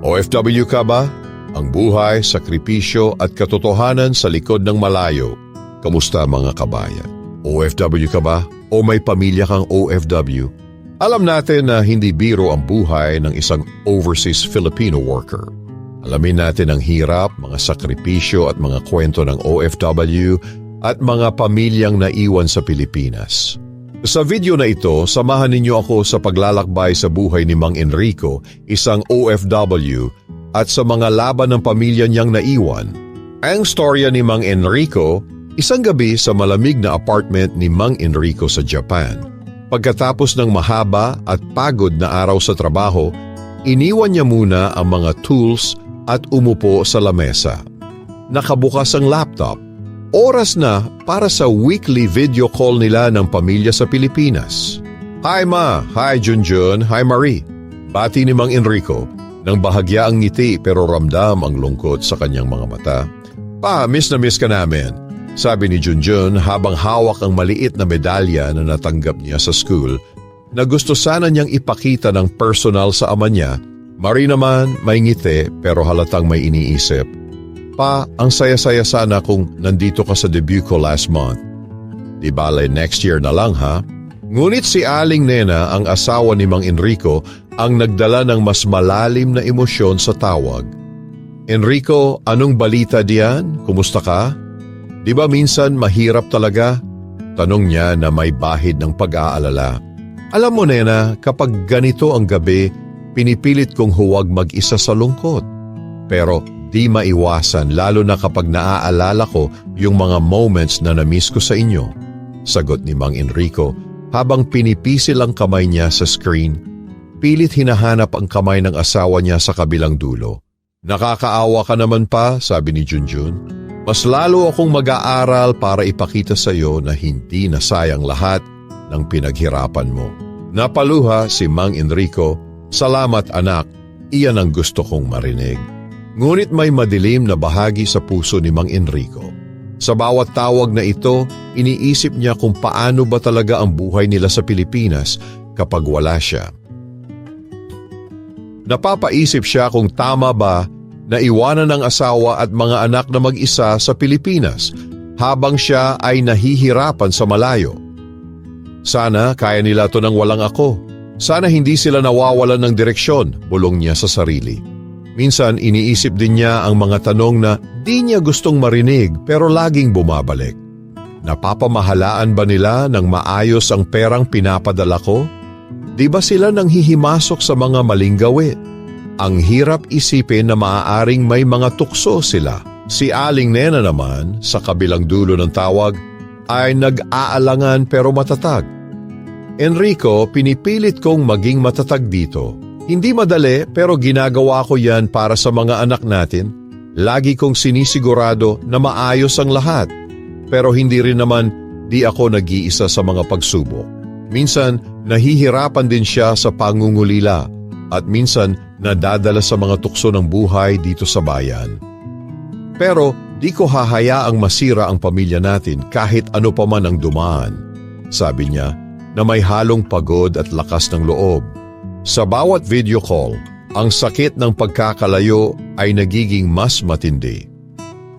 OFW ka ba? Ang buhay, sakripisyo at katotohanan sa likod ng malayo. Kamusta mga kabayan? OFW ka ba? O may pamilya kang OFW? Alam natin na hindi biro ang buhay ng isang overseas Filipino worker. Alamin natin ang hirap, mga sakripisyo at mga kwento ng OFW at mga pamilyang naiwan sa Pilipinas. Sa video na ito, samahan ninyo ako sa paglalakbay sa buhay ni Mang Enrico, isang OFW, at sa mga laban ng pamilya niyang naiwan. Ang storya ni Mang Enrico, isang gabi sa malamig na apartment ni Mang Enrico sa Japan. Pagkatapos ng mahaba at pagod na araw sa trabaho, iniwan niya muna ang mga tools at umupo sa lamesa. Nakabukas ang laptop Oras na para sa weekly video call nila ng pamilya sa Pilipinas. Hi Ma, hi Junjun, hi Marie. Bati ni Mang Enrico nang bahagya ang ngiti pero ramdam ang lungkot sa kanyang mga mata. Pa, miss na miss ka namin. Sabi ni Junjun habang hawak ang maliit na medalya na natanggap niya sa school na gusto sana niyang ipakita ng personal sa ama niya. Marie naman may ngiti pero halatang may iniisip. Pa, ang saya-saya sana kung nandito ka sa debut ko last month. Di bale next year na lang ha? Ngunit si Aling Nena, ang asawa ni Mang Enrico, ang nagdala ng mas malalim na emosyon sa tawag. Enrico, anong balita diyan? Kumusta ka? Di ba minsan mahirap talaga? Tanong niya na may bahid ng pag-aalala. Alam mo Nena, kapag ganito ang gabi, pinipilit kong huwag mag-isa sa lungkot. Pero di maiwasan lalo na kapag naaalala ko yung mga moments na namiss ko sa inyo. Sagot ni Mang Enrico habang pinipisil ang kamay niya sa screen. Pilit hinahanap ang kamay ng asawa niya sa kabilang dulo. Nakakaawa ka naman pa, sabi ni Junjun. Mas lalo akong mag-aaral para ipakita sa iyo na hindi nasayang lahat ng pinaghirapan mo. Napaluha si Mang Enrico, Salamat anak, iyan ang gusto kong marinig. Ngunit may madilim na bahagi sa puso ni Mang Enrico. Sa bawat tawag na ito, iniisip niya kung paano ba talaga ang buhay nila sa Pilipinas kapag wala siya. Napapaisip siya kung tama ba na iwanan ng asawa at mga anak na mag-isa sa Pilipinas habang siya ay nahihirapan sa malayo. Sana kaya nila to nang walang ako. Sana hindi sila nawawalan ng direksyon, bulong niya sa sarili. Minsan iniisip din niya ang mga tanong na di niya gustong marinig pero laging bumabalik. Napapamahalaan ba nila ng maayos ang perang pinapadala ko? Di ba sila nang hihimasok sa mga maling gawi? Ang hirap isipin na maaaring may mga tukso sila. Si Aling Nena naman, sa kabilang dulo ng tawag, ay nag-aalangan pero matatag. Enrico, pinipilit kong maging matatag dito. Hindi madali pero ginagawa ko yan para sa mga anak natin. Lagi kong sinisigurado na maayos ang lahat. Pero hindi rin naman di ako nag-iisa sa mga pagsubok. Minsan, nahihirapan din siya sa pangungulila at minsan nadadala sa mga tukso ng buhay dito sa bayan. Pero di ko hahayaang masira ang pamilya natin kahit ano pa man ang dumaan. Sabi niya na may halong pagod at lakas ng loob. Sa bawat video call, ang sakit ng pagkakalayo ay nagiging mas matindi.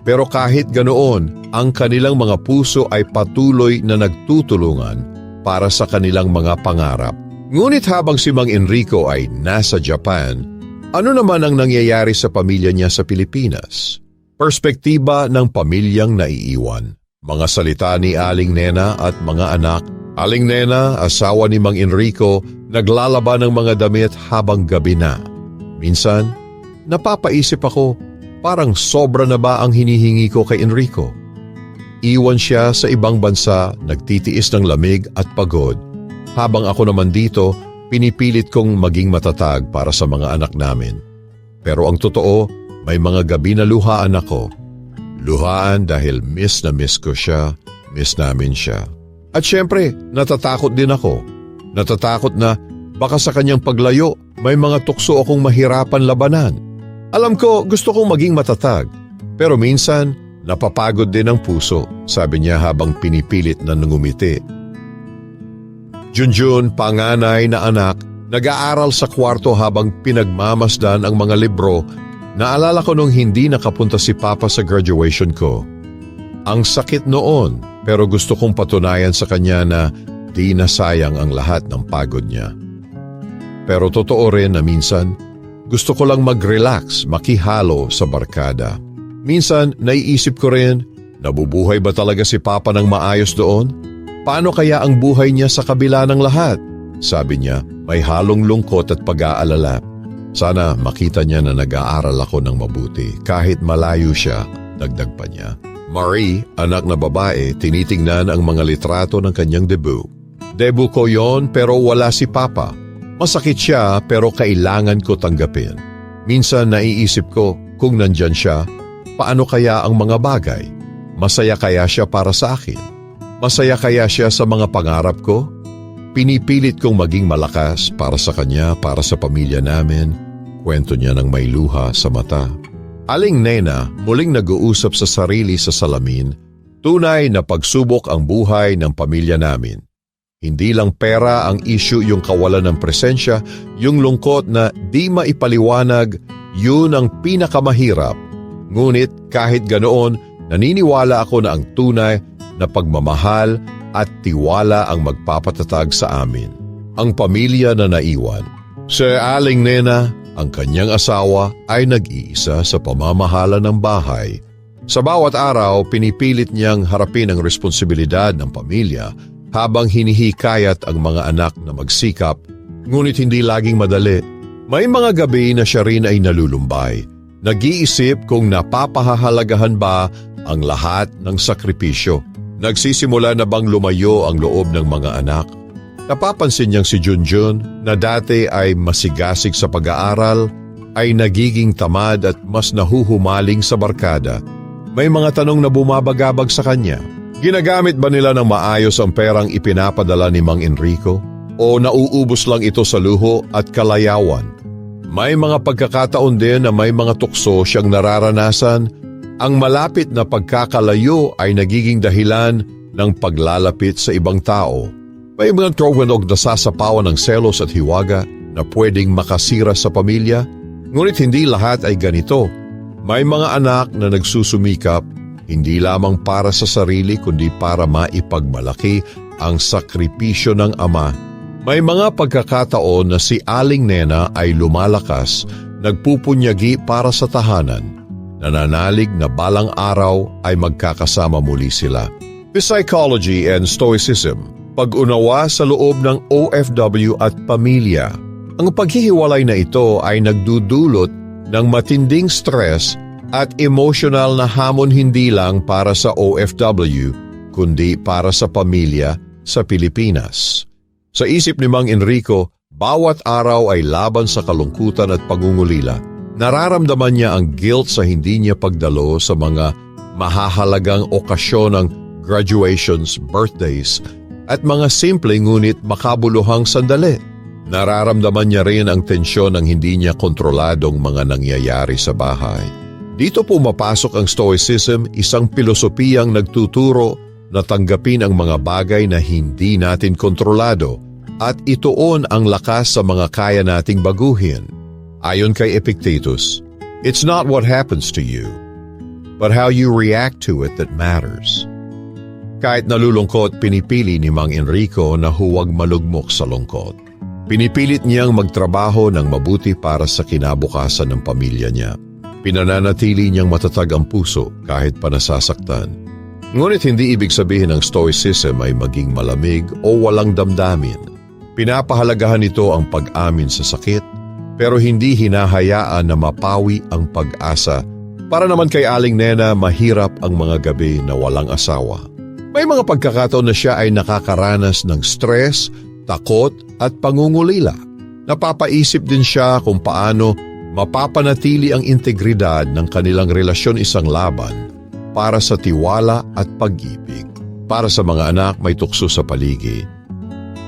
Pero kahit ganoon, ang kanilang mga puso ay patuloy na nagtutulungan para sa kanilang mga pangarap. Ngunit habang si Mang Enrico ay nasa Japan, ano naman ang nangyayari sa pamilya niya sa Pilipinas? Perspektiba ng pamilyang naiiwan. Mga salita ni Aling Nena at mga anak. Aling Nena, asawa ni Mang Enrico, naglalaba ng mga damit habang gabi na. Minsan, napapaisip ako, parang sobra na ba ang hinihingi ko kay Enrico? Iwan siya sa ibang bansa, nagtitiis ng lamig at pagod. Habang ako naman dito, pinipilit kong maging matatag para sa mga anak namin. Pero ang totoo, may mga gabi na luhaan ako. Luhaan dahil miss na miss ko siya, miss namin siya. At syempre, natatakot din ako. Natatakot na baka sa kanyang paglayo, may mga tukso akong mahirapan labanan. Alam ko, gusto kong maging matatag. Pero minsan, napapagod din ang puso, sabi niya habang pinipilit na nangumiti. Junjun, panganay na anak, Nag-aaral sa kwarto habang pinagmamasdan ang mga libro. Naalala ko nung hindi nakapunta si Papa sa graduation ko. Ang sakit noon pero gusto kong patunayan sa kanya na di nasayang ang lahat ng pagod niya. Pero totoo rin na minsan, gusto ko lang mag-relax, makihalo sa barkada. Minsan, naiisip ko rin, nabubuhay ba talaga si Papa ng maayos doon? Paano kaya ang buhay niya sa kabila ng lahat? Sabi niya, may halong lungkot at pag-aalala. Sana makita niya na nag-aaral ako ng mabuti kahit malayo siya, dagdag pa niya. Marie, anak na babae, tinitingnan ang mga litrato ng kanyang debut. Debut ko yon pero wala si Papa. Masakit siya pero kailangan ko tanggapin. Minsan naiisip ko kung nandyan siya, paano kaya ang mga bagay? Masaya kaya siya para sa akin? Masaya kaya siya sa mga pangarap ko? Pinipilit kong maging malakas para sa kanya, para sa pamilya namin. Kwento niya ng may luha sa mata. Aling Nena muling nag-uusap sa sarili sa salamin, tunay na pagsubok ang buhay ng pamilya namin. Hindi lang pera ang issue yung kawalan ng presensya, yung lungkot na di maipaliwanag, yun ang pinakamahirap. Ngunit kahit ganoon, naniniwala ako na ang tunay na pagmamahal at tiwala ang magpapatatag sa amin. Ang pamilya na naiwan. Si Aling Nena, ang kanyang asawa ay nag-iisa sa pamamahala ng bahay. Sa bawat araw, pinipilit niyang harapin ang responsibilidad ng pamilya habang hinihikayat ang mga anak na magsikap, ngunit hindi laging madali. May mga gabi na siya rin ay nalulumbay. Nag-iisip kung napapahahalagahan ba ang lahat ng sakripisyo. Nagsisimula na bang lumayo ang loob ng mga anak? Napapansin niyang si Junjun na dati ay masigasig sa pag-aaral, ay nagiging tamad at mas nahuhumaling sa barkada. May mga tanong na bumabagabag sa kanya. Ginagamit ba nila ng maayos ang perang ipinapadala ni Mang Enrico? O nauubos lang ito sa luho at kalayawan? May mga pagkakataon din na may mga tukso siyang nararanasan ang malapit na pagkakalayo ay nagiging dahilan ng paglalapit sa ibang tao. May mga trowenog na sasapawan ng selos at hiwaga na pwedeng makasira sa pamilya, ngunit hindi lahat ay ganito. May mga anak na nagsusumikap hindi lamang para sa sarili kundi para maipagmalaki ang sakripisyo ng ama. May mga pagkakataon na si Aling Nena ay lumalakas, nagpupunyagi para sa tahanan nananalig na balang araw ay magkakasama muli sila. Psychology and Stoicism, pag-unawa sa loob ng OFW at pamilya. Ang paghihiwalay na ito ay nagdudulot ng matinding stress at emotional na hamon hindi lang para sa OFW kundi para sa pamilya sa Pilipinas. Sa isip ni Mang Enrico, bawat araw ay laban sa kalungkutan at pangungulila Nararamdaman niya ang guilt sa hindi niya pagdalo sa mga mahahalagang okasyon ng graduations, birthdays, at mga simple ngunit makabuluhang sandali. Nararamdaman niya rin ang tensyon ng hindi niya kontroladong mga nangyayari sa bahay. Dito pumapasok ang Stoicism, isang pilosopiyang nagtuturo na tanggapin ang mga bagay na hindi natin kontrolado at ituon ang lakas sa mga kaya nating baguhin. Ayon kay Epictetus, it's not what happens to you, but how you react to it that matters. Kahit nalulungkot, pinipili ni Mang Enrico na huwag malugmok sa lungkot. Pinipilit niyang magtrabaho ng mabuti para sa kinabukasan ng pamilya niya. Pinananatili niyang matatag ang puso kahit pa nasasaktan. Ngunit hindi ibig sabihin ng stoicism ay maging malamig o walang damdamin. Pinapahalagahan nito ang pag-amin sa sakit, pero hindi hinahayaan na mapawi ang pag-asa. Para naman kay Aling Nena, mahirap ang mga gabi na walang asawa. May mga pagkakataon na siya ay nakakaranas ng stress, takot at pangungulila. Napapaisip din siya kung paano mapapanatili ang integridad ng kanilang relasyon isang laban para sa tiwala at pag-ibig. Para sa mga anak may tukso sa paligid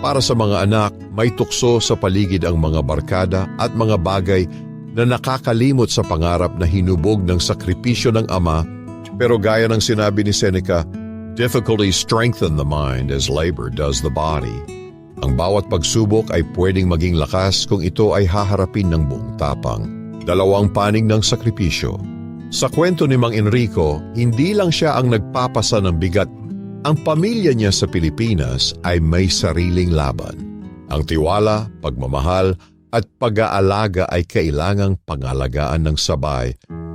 para sa mga anak, may tukso sa paligid ang mga barkada at mga bagay na nakakalimot sa pangarap na hinubog ng sakripisyo ng ama pero gaya ng sinabi ni Seneca, difficulty strengthen the mind as labor does the body. Ang bawat pagsubok ay pwedeng maging lakas kung ito ay haharapin ng buong tapang. Dalawang panig ng sakripisyo. Sa kwento ni Mang Enrico, hindi lang siya ang nagpapasa ng bigat. Ang pamilya niya sa Pilipinas ay may sariling laban. Ang tiwala, pagmamahal, at pag-aalaga ay kailangang pangalagaan ng sabay.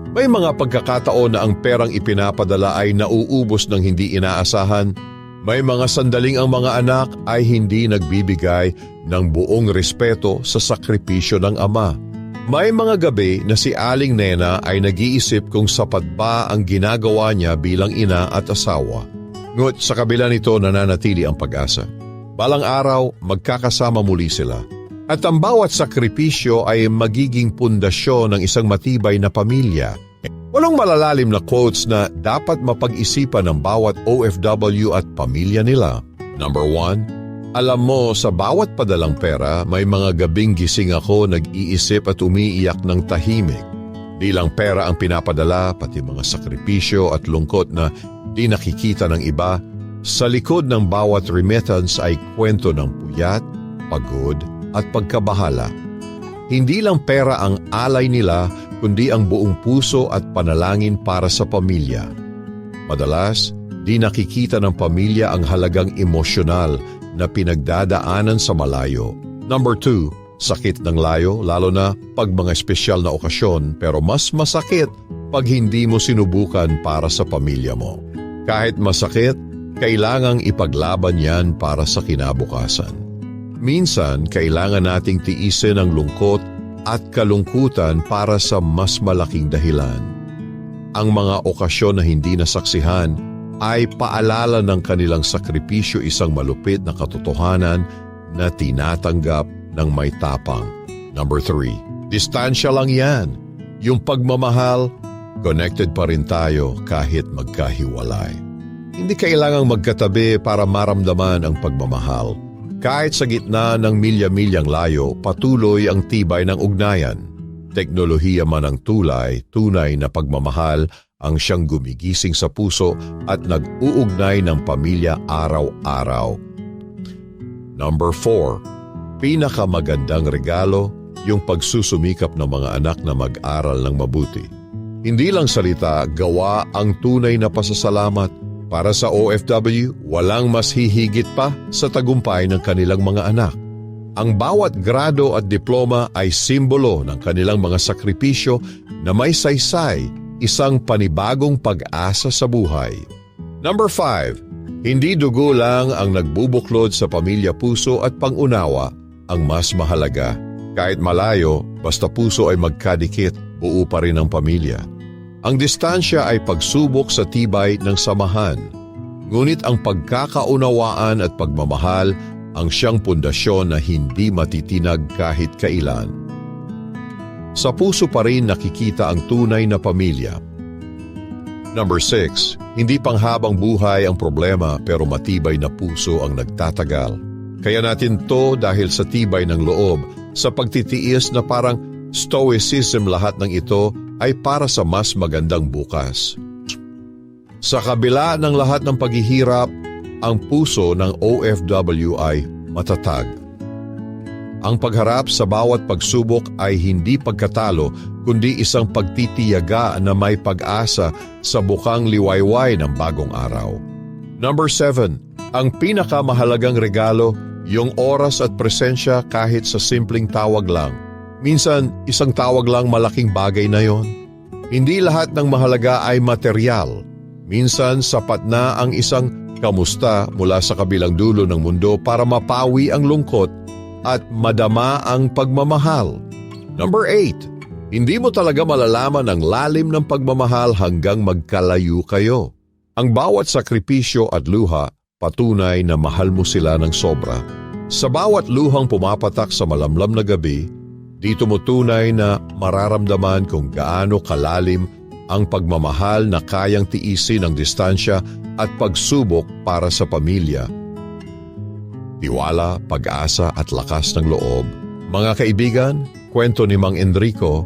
May mga pagkakataon na ang perang ipinapadala ay nauubos ng hindi inaasahan. May mga sandaling ang mga anak ay hindi nagbibigay ng buong respeto sa sakripisyo ng ama. May mga gabi na si Aling Nena ay nag-iisip kung sapat ba ang ginagawa niya bilang ina at asawa. Ngunit sa kabila nito nananatili ang pag-asa. Balang araw, magkakasama muli sila. At ang bawat sakripisyo ay magiging pundasyon ng isang matibay na pamilya. Walang malalalim na quotes na dapat mapag-isipan ng bawat OFW at pamilya nila. Number one, alam mo sa bawat padalang pera may mga gabing gising ako nag-iisip at umiiyak ng tahimik. Di lang pera ang pinapadala pati mga sakripisyo at lungkot na di nakikita ng iba. Sa likod ng bawat remittance ay kwento ng puyat, pagod at pagkabahala. Hindi lang pera ang alay nila kundi ang buong puso at panalangin para sa pamilya. Madalas, di nakikita ng pamilya ang halagang emosyonal na pinagdadaanan sa malayo. Number two, sakit ng layo lalo na pag mga espesyal na okasyon pero mas masakit pag hindi mo sinubukan para sa pamilya mo. Kahit masakit, kailangang ipaglaban yan para sa kinabukasan. Minsan, kailangan nating tiisin ang lungkot at kalungkutan para sa mas malaking dahilan. Ang mga okasyon na hindi nasaksihan ay paalala ng kanilang sakripisyo isang malupit na katotohanan na tinatanggap ng may tapang. Number three, distansya lang yan. Yung pagmamahal, connected pa rin tayo kahit magkahiwalay. Hindi kailangang magkatabi para maramdaman ang pagmamahal. Kahit sa gitna ng milya-milyang layo, patuloy ang tibay ng ugnayan. Teknolohiya man ang tulay, tunay na pagmamahal ang siyang gumigising sa puso at nag-uugnay ng pamilya araw-araw. Number 4. Pinakamagandang regalo, yung pagsusumikap ng mga anak na mag-aral ng mabuti. Hindi lang salita, gawa ang tunay na pasasalamat para sa OFW, walang mas hihigit pa sa tagumpay ng kanilang mga anak. Ang bawat grado at diploma ay simbolo ng kanilang mga sakripisyo na may saysay, isang panibagong pag-asa sa buhay. Number 5. Hindi dugo lang ang nagbubuklod sa pamilya puso at pangunawa ang mas mahalaga. Kahit malayo, basta puso ay magkadikit, buo pa rin ang pamilya. Ang distansya ay pagsubok sa tibay ng samahan. Ngunit ang pagkakaunawaan at pagmamahal ang siyang pundasyon na hindi matitinag kahit kailan. Sa puso pa rin nakikita ang tunay na pamilya. Number 6. Hindi panghabang buhay ang problema pero matibay na puso ang nagtatagal. Kaya natin to dahil sa tibay ng loob, sa pagtitiis na parang stoicism lahat ng ito ay para sa mas magandang bukas. Sa kabila ng lahat ng paghihirap, ang puso ng OFW ay matatag. Ang pagharap sa bawat pagsubok ay hindi pagkatalo kundi isang pagtitiyaga na may pag-asa sa bukang liwayway ng bagong araw. Number 7. Ang pinakamahalagang regalo, yung oras at presensya kahit sa simpleng tawag lang – Minsan, isang tawag lang malaking bagay na yon. Hindi lahat ng mahalaga ay material. Minsan, sapat na ang isang kamusta mula sa kabilang dulo ng mundo para mapawi ang lungkot at madama ang pagmamahal. Number 8. Hindi mo talaga malalaman ang lalim ng pagmamahal hanggang magkalayo kayo. Ang bawat sakripisyo at luha patunay na mahal mo sila ng sobra. Sa bawat luhang pumapatak sa malamlam na gabi, dito mo tunay na mararamdaman kung gaano kalalim ang pagmamahal na kayang tiisin ang distansya at pagsubok para sa pamilya. Tiwala, pag-asa at lakas ng loob. Mga kaibigan, kwento ni Mang Enrico,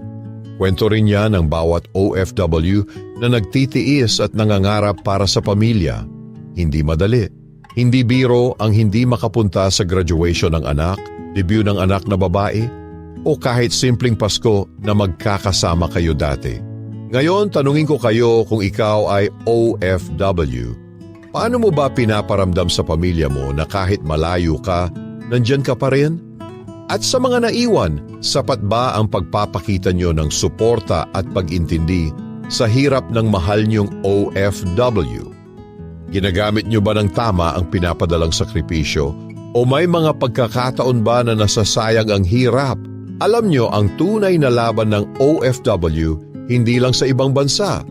kwento rin niya ng bawat OFW na nagtitiis at nangangarap para sa pamilya. Hindi madali, Hindi biro ang hindi makapunta sa graduation ng anak, debut ng anak na babae, o kahit simpleng Pasko na magkakasama kayo dati. Ngayon, tanungin ko kayo kung ikaw ay OFW. Paano mo ba pinaparamdam sa pamilya mo na kahit malayo ka, nandyan ka pa rin? At sa mga naiwan, sapat ba ang pagpapakita nyo ng suporta at pag-intindi sa hirap ng mahal nyong OFW? Ginagamit nyo ba ng tama ang pinapadalang sakripisyo? O may mga pagkakataon ba na nasasayang ang hirap? Alam nyo ang tunay na laban ng OFW hindi lang sa ibang bansa.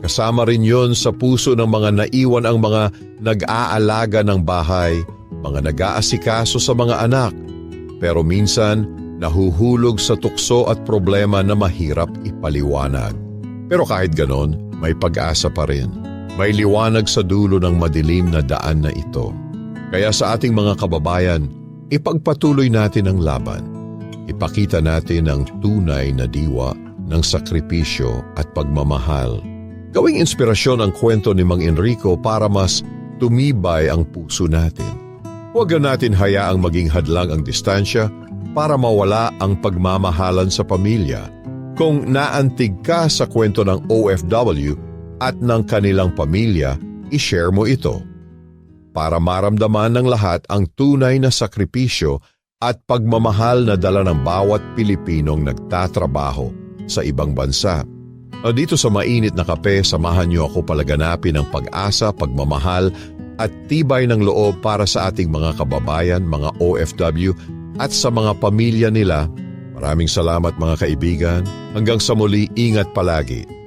Kasama rin yon sa puso ng mga naiwan ang mga nag-aalaga ng bahay, mga nag-aasikaso sa mga anak. Pero minsan, nahuhulog sa tukso at problema na mahirap ipaliwanag. Pero kahit ganon, may pag-asa pa rin. May liwanag sa dulo ng madilim na daan na ito. Kaya sa ating mga kababayan, ipagpatuloy natin ang laban. Ipakita natin ang tunay na diwa ng sakripisyo at pagmamahal. Gawing inspirasyon ang kwento ni Mang Enrico para mas tumibay ang puso natin. Huwag na natin hayaang maging hadlang ang distansya para mawala ang pagmamahalan sa pamilya. Kung naantig ka sa kwento ng OFW at ng kanilang pamilya, ishare mo ito. Para maramdaman ng lahat ang tunay na sakripisyo at pagmamahal na dala ng bawat Pilipinong nagtatrabaho sa ibang bansa. Dito sa mainit na kape, samahan niyo ako palaganapin ng pag-asa, pagmamahal at tibay ng loob para sa ating mga kababayan, mga OFW at sa mga pamilya nila. Maraming salamat mga kaibigan. Hanggang sa muli, ingat palagi.